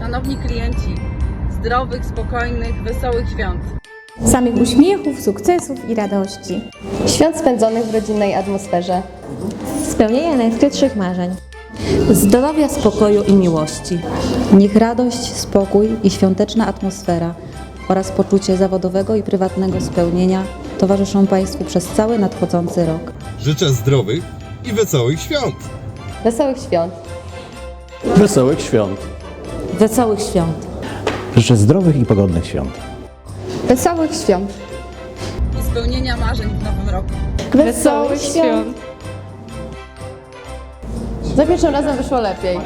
Szanowni klienci, zdrowych, spokojnych, wesołych świąt. Samych uśmiechów, sukcesów i radości. Świąt spędzonych w rodzinnej atmosferze. Spełnienia najskrytszych marzeń. Zdrowia, spokoju i miłości. Niech radość, spokój i świąteczna atmosfera oraz poczucie zawodowego i prywatnego spełnienia towarzyszą Państwu przez cały nadchodzący rok. Życzę zdrowych i wesołych świąt! Wesołych świąt. Wesołych świąt. Wesołych świąt. Życzę zdrowych i pogodnych świąt. Wesołych świąt. I spełnienia marzeń w nowym roku. Wesołych świąt! Za pierwszym razem wyszło lepiej.